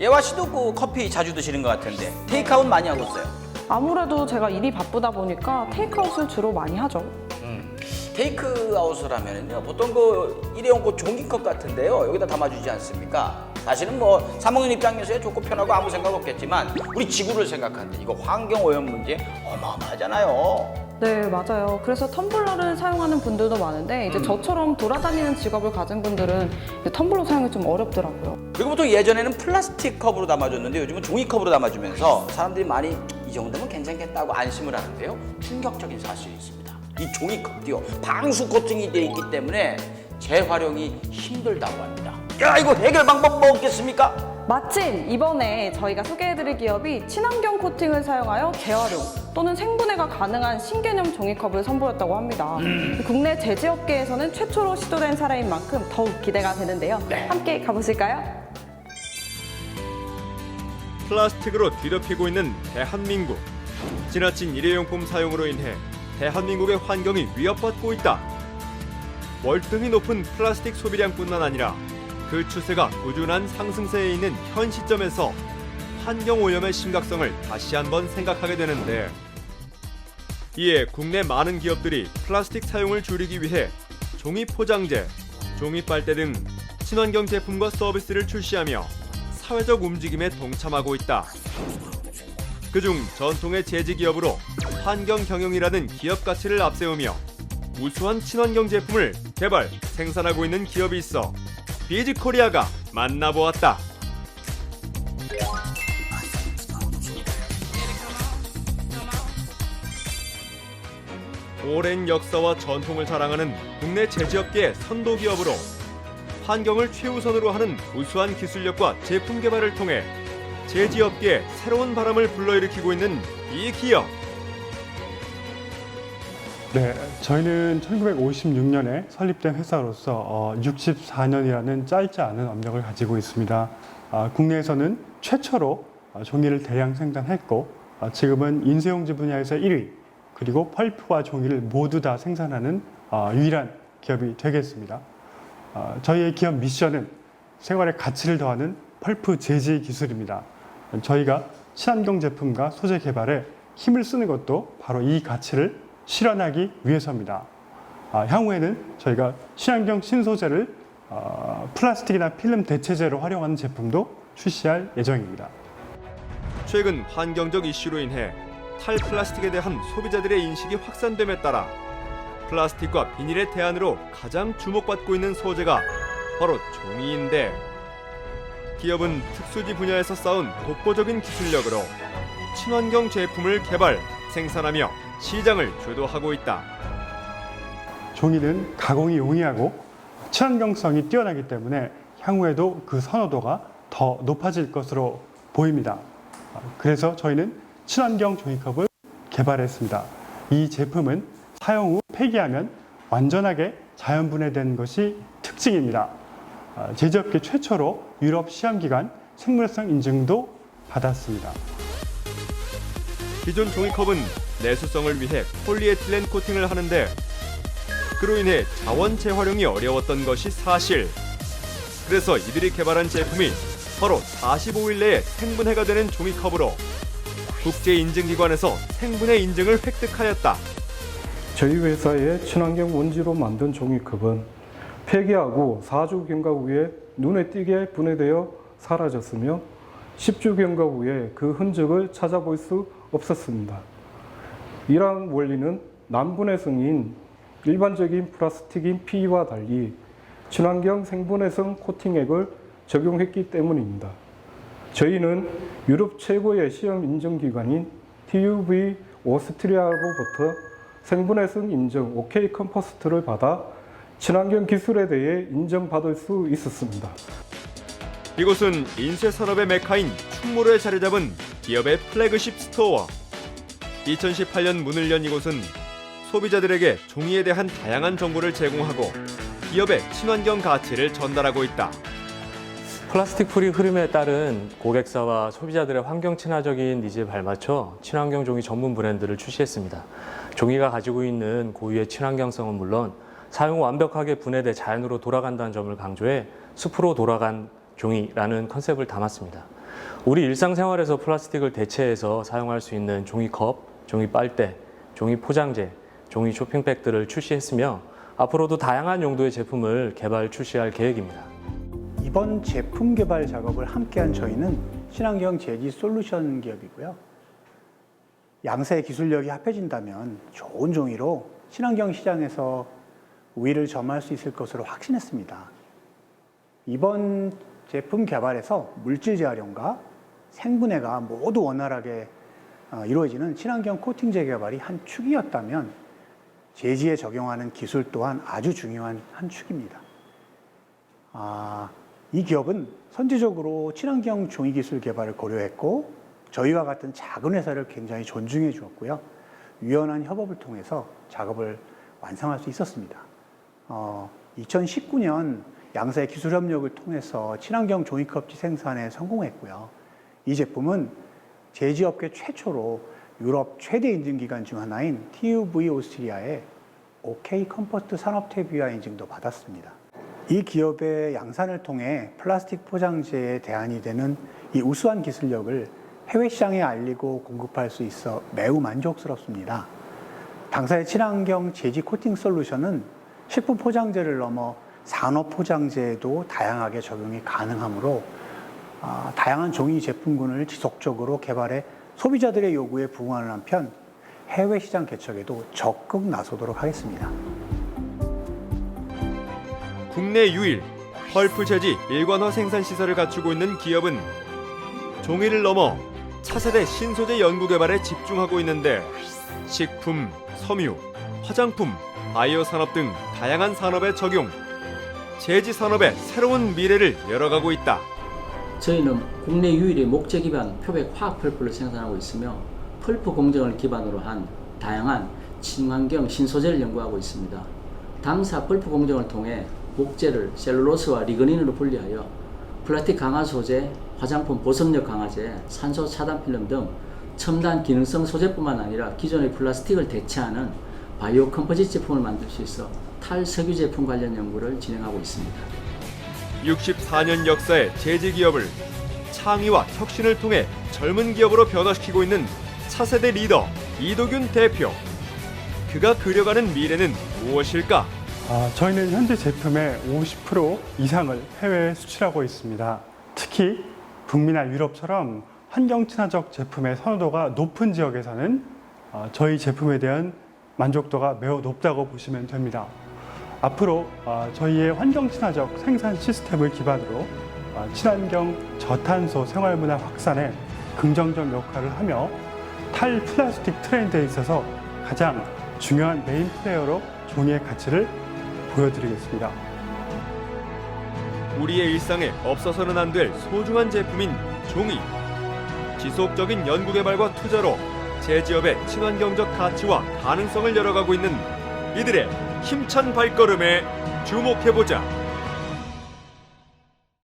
예화 씨도 그 커피 자주 드시는 것 같은데 테이크아웃 많이 하고 있어요. 아무래도 제가 일이 바쁘다 보니까 테이크아웃을 주로 많이 하죠. 테이크아웃을 하면은요 보통 그 일회용 그 종이컵 같은데요 여기다 담아주지 않습니까? 사실은 뭐 사먹는 입장에서야 좋고 편하고 아무 생각 없겠지만 우리 지구를 생각하는데 이거 환경 오염 문제 어마어마하잖아요. 네, 맞아요. 그래서 텀블러를 사용하는 분들도 많은데 이제 저처럼 돌아다니는 직업을 가진 분들은 이제 텀블러 사용이 좀 어렵더라고요. 그리고 보통 예전에는 플라스틱 컵으로 담아줬는데 요즘은 종이컵으로 담아주면서 사람들이 많이 이 정도면 괜찮겠다고 안심을 하는데요. 충격적인 사실이 있습니다. 이 종이컵도요 방수 코팅이 되어 있기 때문에 재활용이 힘들다고 합니다. 야 이거 해결 방법 뭐 없겠습니까? 마침 이번에 저희가 소개해드릴 기업이 친환경 코팅을 사용하여 재활용 또는 생분해가 가능한 신개념 종이컵을 선보였다고 합니다. 국내 제지업계에서는 최초로 시도된 사례인 만큼 더욱 기대가 되는데요. 네. 함께 가보실까요? 플라스틱으로 뒤덮이고 있는 대한민국. 지나친 일회용품 사용으로 인해 대한민국의 환경이 위협받고 있다. 월등히 높은 플라스틱 소비량뿐만 아니라 그 추세가 꾸준한 상승세에 있는 현 시점에서 환경 오염의 심각성을 다시 한번 생각하게 되는데 이에 국내 많은 기업들이 플라스틱 사용을 줄이기 위해 종이 포장재, 종이 빨대 등 친환경 제품과 서비스를 출시하며 사회적 움직임에 동참하고 있다. 그중 전통의 재지 기업으로 환경 경영이라는 기업 가치를 앞세우며 우수한 친환경 제품을 개발, 생산하고 있는 기업이 있어 비즈 코리아가 만나보았다. 오랜 역사와 전통을 자랑하는 국내 제지업계의 선도 기업으로 환경을 최우선으로 하는 우수한 기술력과 제품 개발을 통해 제지업계에 새로운 바람을 불러일으키고 있는 이 기업. 네, 저희는 1956년에 설립된 회사로서 어, 64년이라는 짧지 않은 업력을 가지고 있습니다. 아, 국내에서는 최초로 어, 종이를 대량 생산했고 어, 지금은 인쇄용지 분야에서 1위 그리고 펄프와 종이를 모두 다 생산하는 어, 유일한 기업이 되겠습니다. 어, 저희의 기업 미션은 생활의 가치를 더하는 펄프 재지 기술입니다. 저희가 친환경 제품과 소재 개발에 힘을 쓰는 것도 바로 이 가치를 실현하기 위해서입니다. 아, 향후에는 저희가 친환경 신소재를 어, 플라스틱이나 필름 대체재로 활용하는 제품도 출시할 예정입니다. 최근 환경적 이슈로 인해 탈플라스틱에 대한 소비자들의 인식이 확산됨에 따라 플라스틱과 비닐의 대안으로 가장 주목받고 있는 소재가 바로 종이인데 기업은 특수지 분야에서 쌓은 독보적인 기술력으로 친환경 제품을 개발, 생산하며 시장을 주도하고 있다. 종이는 가공이 용이하고 친환경성이 뛰어나기 때문에 향후에도 그 선호도가 더 높아질 것으로 보입니다. 아, 그래서 저희는 친환경 종이컵을 개발했습니다. 이 제품은 사용 후 폐기하면 완전하게 자연분해된 것이 특징입니다. 아, 제조업계 최초로 유럽 시험기관 생물성 인증도 받았습니다. 기존 종이컵은 내수성을 위해 폴리에틸렌 코팅을 하는데 그로 인해 자원 재활용이 어려웠던 것이 사실. 그래서 이들이 개발한 제품이 바로 45일 내에 생분해가 되는 종이컵으로 국제 인증기관에서 생분해 인증을 획득하였다. 저희 회사의 친환경 원지로 만든 종이컵은 폐기하고 4주 경과 후에 눈에 띄게 분해되어 사라졌으며 10주 경과 후에 그 흔적을 찾아볼 수 없었습니다. 이러한 원리는 난분해 성인 일반적인 플라스틱인 PE와 달리 친환경 생분해성 코팅액을 적용했기 때문입니다. 저희는 유럽 최고의 시험 인증 기관인 TUV 오스트리아로부터 생분해성 인증 OK 컴포스트를 받아 친환경 기술에 대해 인정받을 수 있었습니다. 이곳은 인쇄 산업의 메카인 충무로에 자리 잡은 기업의 플래그십 스토어. 2018년 문을 연 이곳은 소비자들에게 종이에 대한 다양한 정보를 제공하고 기업의 친환경 가치를 전달하고 있다. 플라스틱 프리 흐름에 따른 고객사와 소비자들의 환경 친화적인 니즈에 발맞춰 친환경 종이 전문 브랜드를 출시했습니다. 종이가 가지고 있는 고유의 친환경성은 물론 사용 후 완벽하게 분해돼 자연으로 돌아간다는 점을 강조해 숲으로 돌아간 종이라는 컨셉을 담았습니다. 우리 일상생활에서 플라스틱을 대체해서 사용할 수 있는 종이컵, 종이 빨대, 종이 포장재, 종이 쇼핑백 들을 출시했으며 앞으로도 다양한 용도의 제품을 개발 출시할 계획입니다. 이번 제품 개발 작업을 함께한 저희는 친환경 재지 솔루션 기업이고요. 양사의 기술력이 합해진다면 좋은 종이로 친환경 시장에서 우위를 점할 수 있을 것으로 확신했습니다. 이번 제품 개발에서 물질 재활용과 생분해가 모두 원활하게 어, 이루어지는 친환경 코팅 재개발이 한 축이었다면 재지에 적용하는 기술 또한 아주 중요한 한 축입니다. 아, 이 기업은 선제적으로 친환경 종이 기술 개발을 고려했고 저희와 같은 작은 회사를 굉장히 존중해 주었고요. 유연한 협업을 통해서 작업을 완성할 수 있었습니다. 어, 2019년 양사의 기술 협력을 통해서 친환경 종이컵지 생산에 성공했고요. 이 제품은 제지업계 최초로 유럽 최대 인증기관 중 하나인 TUV 오스트리아의 OK 컴포트 산업태비화 인증도 받았습니다. 이 기업의 양산을 통해 플라스틱 포장재의 대안이 되는 이 우수한 기술력을 해외 시장에 알리고 공급할 수 있어 매우 만족스럽습니다. 당사의 친환경 재지 코팅 솔루션은 식품 포장재를 넘어 산업 포장재에도 다양하게 적용이 가능하므로 아, 다양한 종이 제품군을 지속적으로 개발해 소비자들의 요구에 부응하는 한편 해외 시장 개척에도 적극 나서도록 하겠습니다. 국내 유일 펄프 재지 일관화 생산 시설을 갖추고 있는 기업은 종이를 넘어 차세대 신소재 연구 개발에 집중하고 있는데 식품, 섬유, 화장품, 바이오 산업 등 다양한 산업에 적용. 재지 산업의 새로운 미래를 열어가고 있다. 저희는 국내 유일의 목재 기반 표백 화학 펄프를 생산하고 있으며 펄프 공정을 기반으로 한 다양한 친환경 신소재를 연구하고 있습니다. 당사 펄프 공정을 통해 목재를 셀룰로스와 리그닌으로 분리하여 플라스틱 강화 소재, 화장품 보습력 강화제, 산소 차단 필름 등 첨단 기능성 소재뿐만 아니라 기존의 플라스틱을 대체하는 바이오 컴포짓 제품을 만들 수 있어 탈석유 제품 관련 연구를 진행하고 있습니다. 64년 역사의 재지 기업을 창의와 혁신을 통해 젊은 기업으로 변화시키고 있는 차세대 리더 이도균 대표. 그가 그려가는 미래는 무엇일까? 아, 저희는 현재 제품의 50% 이상을 해외에 수출하고 있습니다. 특히 북미나 유럽처럼 환경 친화적 제품의 선호도가 높은 지역에서는 아, 저희 제품에 대한 만족도가 매우 높다고 보시면 됩니다. 앞으로 아, 저희의 환경 친화적 생산 시스템을 기반으로 아, 친환경 저탄소 생활문화 확산에 긍정적 역할을 하며 탈플라스틱 트렌드에 있어서 가장 중요한 메인 플레이어로 종이의 가치를 보여드리겠습니다. 우리의 일상에 없어서는 안 될 소중한 제품인 종이. 지속적인 연구개발과 투자로 제지업의 친환경적 가치와 가능성을 열어가고 있는 이들의 힘찬 발걸음에 주목해보자.